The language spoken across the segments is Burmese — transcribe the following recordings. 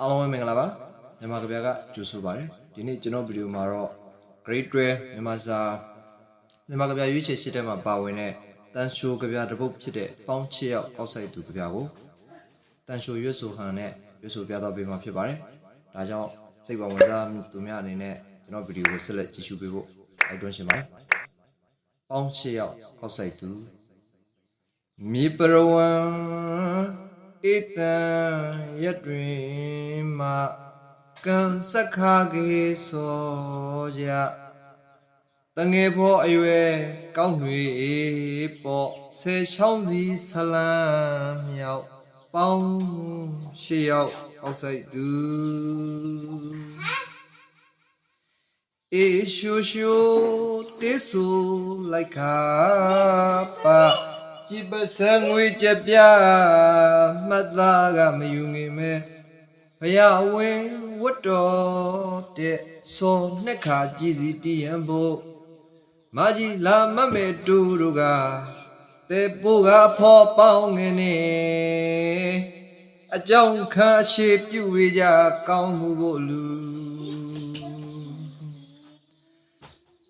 အားလုံးပဲမင်္ဂလာပါမြန်မာကဗျာကကြိုဆိုပါရစေဒီနေ့ကျွန်တော်ဗီဒီယိုမှာတော့ grade 12မြန်မာစာမြန်မာကဗျာရွေးချယ်ရှစ်ထဲမှာပါဝင်တဲ့တန်ရှိုကဗျာတစ်ပုဒ်ဖြစ်တဲ့ပေါင်းချစ်ရောက်ကောက်ဆိုင်သူကဗျာကိုတန်ရှိုရွတ်ဆိုဟန်နဲ့ရွတ်ဆိုပြတော့ပေးမှာဖြစ်ပါတယ်ဒါကြောင့်စိတ်ပါဝင်စားသူများအနေနဲ့ကျွန်တော်ဗီဒီယိုကိုဆက်လက်ကြည့်ရှုပေးဖို့တိုက်တွန်းရှင်ပါတယ်ပေါင်းချစ်ရောက်ကောက်ဆိုင်သူမြေပရဝံ ဣတံရတွင်မှကံစက္ခကေသောကြတငယ်ဖို့အရွယ်ကောင်းတွေပေါ့ဆယ်ချောင်းစီဆလန်းမြောက်ပေါင်းရှေ့ရောက်အောက်ဆိုင်သူအေရှူရှူတေဆူလိုက်ခါပါ ကြည်ပစံငွေကြပြမှတ်သားကမယူငင်မဲဘုရားဝင်ဝတ်တော်တဲ့စောနှစ်ခါကြည်စီတည်ရန်ဖို့မာကြီးလာမတ်မဲတူတို့ကတေပိုးကဖော်ပေါင်းငင်နေအကြောင်းခံအရှိပြုဝေကြကောင်းမှုဖို့လူ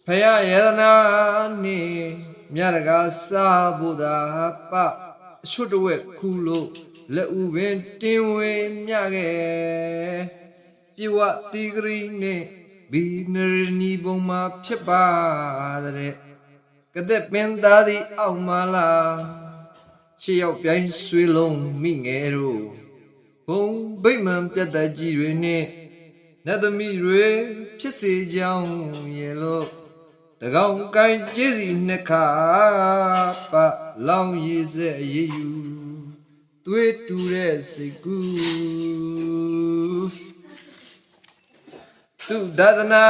ဖယားယတနာနေ မြရကစားဖို့သာပအချွတ်တဝက်ခူလို့လက်ဥပင်တင်းဝေမြခဲ့ပြေဝတိဂရီနဲ့ဘီနရနီဘုံမှာဖြစ်ပါတဲ့ကတဲ့ပင်သားဒီအောက်မလာရှေ့ရောက်ပြိုင်ဆွေးလုံးမိငယ်တို့ဘုံဗိမ္မာန်ပြတ်တကြီးတွေနဲ့နတ်သမီးတွေဖြစ်စေကြောင်းရဲ့လို့တကော င်ကိုင်းကျေးစီနှစ်ခါပလောင်ရည်စက်အရေးယူသွေးတူတဲ့စိတ်ကူးသူဒါသနာ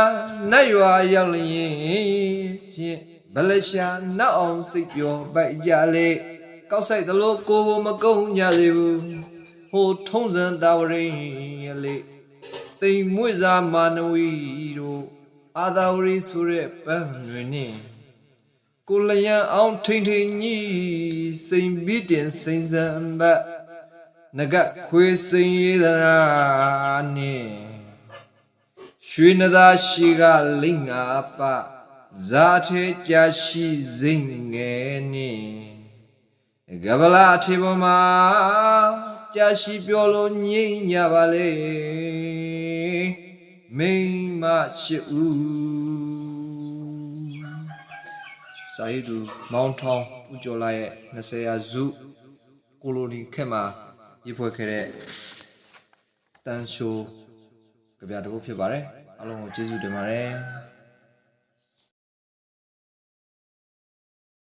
နတ်ရွာရောက်လျင်ဖြင့်ဗလရှာနောက်အောင်စိတ်ပျော်ပိုက်ကြလေကောက်ဆိုင်သလိုကိုယ်ကိုမကုန်းကြစေဘူးဟိုထုံးစံတာဝရိရလေတိမ်မွေ့စာမာနဝီတို့ အာသာဝရီဆိုတဲ့ပန်းတွေနဲ့ကိုလျံအောင်ထိန်ထိန်ကြီးစိန်ပြီးတင်စိန်စံဘတ်ငကခွေစိန်ရသနာနဲ့ရွှေနသာရှိကလိင္ငါပဇာထေကြာရှိစိန်ငယ်နဲ့ကဗလာအထေပေါ်မှာကြာရှိပြောလို့ငြိမ့်ကြပါလေ မိန်မရှိဦးစာရေးသူမောင်ထောင်းဦးကျော်လာရဲ့20ရာစုကိုလိုနီခက်မှာရေးဖွဲ့ခဲ့တဲ့တန်ရှိုးကြပြတစ်ပုဒ်ဖြစ်ပါတယ်အားလုံးကိုကျေးဇူးတင်ပါတယ်